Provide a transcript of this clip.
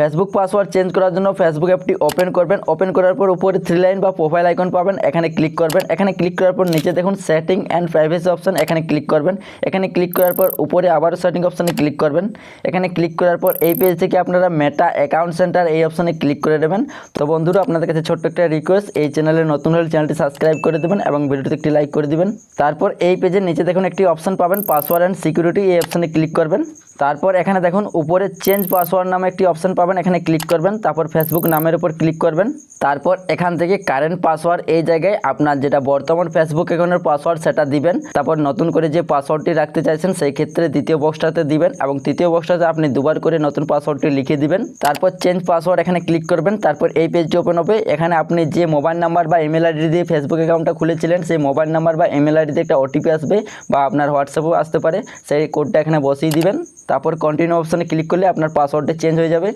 Facebook password change করার জন্য Facebook অ্যাপটি ওপেন করবেন। ওপেন করার পর উপরে থ্রি লাইন বা প্রোফাইল আইকন পাবেন। এখানে ক্লিক করবেন। এখানে ক্লিক করার পর নিচে দেখুন সেটিং অ্যান্ড প্রাইভেসি অপশন এখানে ক্লিক করবেন। এখানে ক্লিক করার পর উপরে আবারও সেটিং অপশনে ক্লিক করবেন। এখানে ক্লিক করার পর এই পেজ থেকে আপনারা মেটা অ্যাকাউন্ট সেন্টার এই অপশনে ক্লিক করে দেবেন তো বন্ধুরা, আপনাদের কাছে ছোট্ট একটা রিকোয়েস্ট এই চ্যানেলে নতুন হলে চ্যানেলটি সাবস্ক্রাইব করে দেবেন এবং ভিডিওতে একটি লাইক করে দিবেন। তারপর এই পেজের নিচে দেখুন একটি অপশন পাবেন পাসওয়ার্ড অ্যান্ড সিকিউরিটি এই অপশনে ক্লিক করবেন। তারপর এখানে দেখুন উপরে চেঞ্জ পাসওয়ার্ড নামে একটি অপশন পাবেন, এখানে ক্লিক করবেন, তারপর ফেসবুক নামের উপর ক্লিক করবেন, তারপর এখান থেকে কারেন্ট পাসওয়ার্ড এই জায়গায় আপনার যেটা বর্তমান ফেসবুক অ্যাকাউন্টের পাসওয়ার্ড সেটা দিবেন, তারপর নতুন করে যে পাসওয়ার্ডটি রাখতে চাইছেন সেই ক্ষেত্রে দ্বিতীয় বক্সটাতে দিবেন এবং তৃতীয় বক্সটাতে আপনি দুবার করে নতুন পাসওয়ার্ডটি লিখে দিবেন, তারপর চেঞ্জ পাসওয়ার্ড এখানে ক্লিক করবেন, তারপর এই পেজটি ওপেন হবে, এখানে আপনি যে মোবাইল নাম্বার বা ইমেল আইডি দিয়ে ফেসবুক অ্যাকাউন্টটা খুলেছিলেন, সেই মোবাইল নাম্বার বা ইমেল আইডিতে একটা ওটিপি আসবে বা আপনার হোয়াটসঅ্যাপেও আসতে পারে, সেই কোডটা এখানে বসিয়ে দিবেন, তারপর কন্টিনিউ অপশানে ক্লিক করলে আপনার পাসওয়ার্ডটা চেঞ্জ হয়ে যাবে।